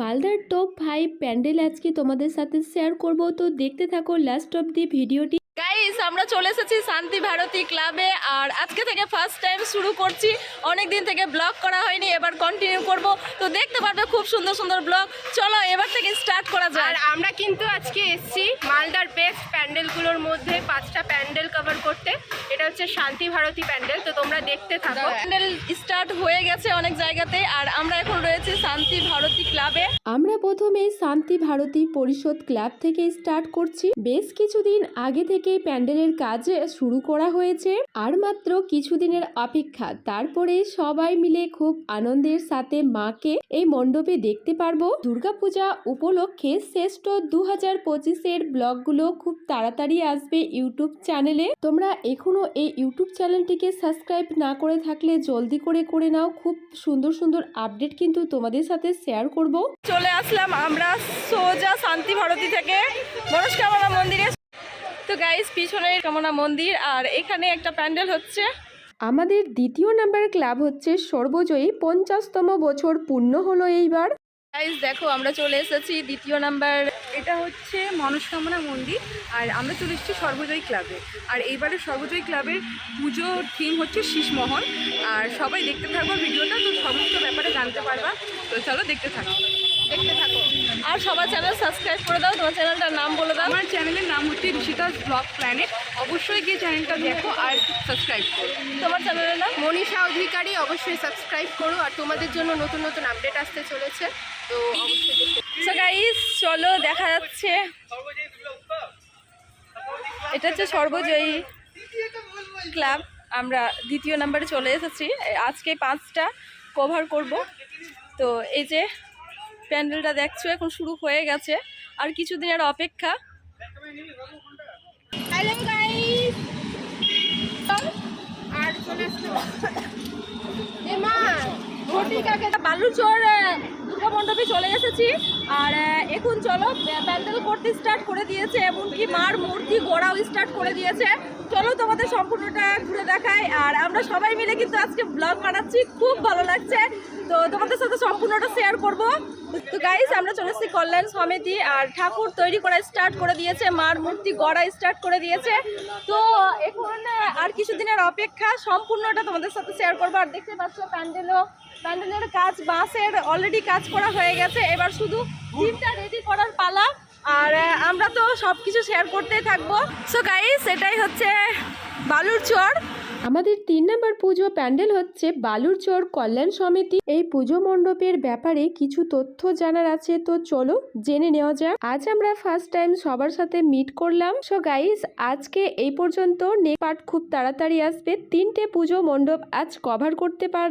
মালদার top five pandal আজকে তোমাদের সাথে শেয়ার করব। তো দেখতে থাকো লাস্ট অফ দি ভিডিওটি গাইস আমরা চলে এসেছি শান্তি ভারতী ক্লাবে আর আজকে থেকে ফার্স্ট টাইম শুরু করছি। অনেক দিন থেকে ব্লগ করা হয়নি এবার কন্টিনিউ করব। তো দেখতে পারবে খুব সুন্দর সুন্দর ব্লগ চলো এবার থেকে স্টার্ট করা যায় আর আমরা কিন্তু আজকে এসেছি প্যান্ডেলগুলোর মধ্যে পাঁচটা প্যান্ডেল কভার করতে। এটা হচ্ছে শান্তি ভারতী প্যান্ডেল তো তোমরা দেখতে থাকো। প্যান্ডেল স্টার্ট হয়ে গেছে অনেক জায়গাতে আর আমরা এখন রয়েছে শান্তি ভারতী ক্লাবে আমরা প্রথমে শান্তি ভারতী পরিষদ ক্লাব থেকে স্টার্ট করছি। বেশ কিছুদিন আগে থেকে প্যান্ডেলের কাজ শুরু করা হয়েছে। আর মাত্র কিছুদিনের অপেক্ষা তারপরে সবাই মিলে খুব আনন্দের সাথে মাকে এই মণ্ডপে দেখতে পারব। দুর্গাপূজা উপলক্ষে শ্রেষ্ঠ দু হাজার পঁচিশের ব্লগগুলো খুব তাড়াতাড়ি আসবে ইউটিউব চ্যানেলে। তোমরা এখনও এই ইউটিউব চ্যানেলটিকে সাবস্ক্রাইব না করে থাকলে জলদি করে করে নাও। খুব সুন্দর সুন্দর আপডেট কিন্তু তোমাদের সাথে শেয়ার করব। চলে আসলাম আমরা সোজা শান্তি ভারতী থেকে মনস্কামনা মন্দিরে। তো গাইস পিছনের কামনা মন্দির আর এখানে একটা প্যান্ডেল হচ্ছে। আমাদের দ্বিতীয় নাম্বার ক্লাব হচ্ছে সর্বজয়ী পঞ্চাশতম বছর পূর্ণ হলো এইবার। গাইস দেখো, আমরা চলে এসেছি দ্বিতীয় নাম্বার। এটা হচ্ছে মনস্কামনা মন্দির, আর আমরা চলে এসেছি সর্বজয়ী ক্লাবে। আর এইবারে সর্বজয়ী ক্লাবের পুজো থিম হচ্ছে শীষমহল। আর সবাই দেখতে থাকব ভিডিওটা, তো সমস্ত ব্যাপারে জানতে পারবা। তো চলো, দেখতে থাকো। দেখতে থাকো। আর সবার চ্যানেল সাবস্ক্রাইব করে দাও তোমার চ্যানেলটার নাম বলে দাও। আমার চ্যানেলের নাম হচ্ছে ঋষিতাস ব্লগ প্ল্যানেট অবশ্যই গিয়ে চ্যানেলটা দেখো আর সাবস্ক্রাইব করো। তোমার চ্যানেলের নাম? মনীষা অধিকারী অবশ্যই সাবস্ক্রাইব করো। আর তোমাদের জন্য নতুন নতুন আপডেট আসতে চলেছে তো অবশ্যই গাইস চলো দেখা যাচ্ছে। এটা হচ্ছে সর্বজয়ী ক্লাব আমরা দ্বিতীয় নাম্বারে চলে এসেছি। আজকে পাঁচটা কভার করব। তো এই যে প্যান্ডেলটা দেখছ, এখন শুরু হয়ে গেছে। আর কিছুদিনের অপেক্ষা। বালুচর দুর্গা মণ্ডপে চলে এসেছি। আর এখন চলো, প্যান্ডেল করতে স্টার্ট করে দিয়েছে, এমনকি মার মূর্তি গড়াও স্টার্ট করে দিয়েছে। চলো তোমাদের সম্পূর্ণটা ঘুরে দেখাই, আর আমরা সবাই মিলে কিন্তু আজকে ব্লগ বানাচ্ছি, খুব ভালো লাগছে। তো তোমাদের সাথে সম্পূর্ণটা শেয়ার করব। তো গাইস আমরা চলে এসেছি কল্যাণ সমিতি, আর ঠাকুর তৈরি করা স্টার্ট করে দিয়েছে, মার মূর্তি গড়া স্টার্ট করে দিয়েছে। তো এখন আর কিছুদিনের অপেক্ষা, সম্পূর্ণটা তোমাদের সাথে শেয়ার করব। আর দেখতে পাচ্ছ, প্যান্ডেলও, প্যান্ডেলের কাজ বাঁশের অলরেডি কাজ করা হয়ে গেছে। এবার শুধু থিমটা রেডি করার পালা। আর আমরা তো সব কিছু শেয়ার করতেই থাকব। সো গাইস এটাই হচ্ছে বালুর চর। আমাদের তিন নম্বর পুজো প্যান্ডেল হচ্ছে বালুর চর কল্যাণ সমিতি। এই পুজো মণ্ডপের ব্যাপারে কিছু তথ্য জানার আছে, তো চলো জেনে নেওয়া যাক। আজ আমরা ফার্স্ট টাইম সবার সাথে মিট করলাম। সো গাইস আজকে এই পর্যন্ত নেক্সট পার্ট খুব তাড়াতাড়ি আসবে। তিনটে পুজো মণ্ডপ আজ কভার করতে পারলাম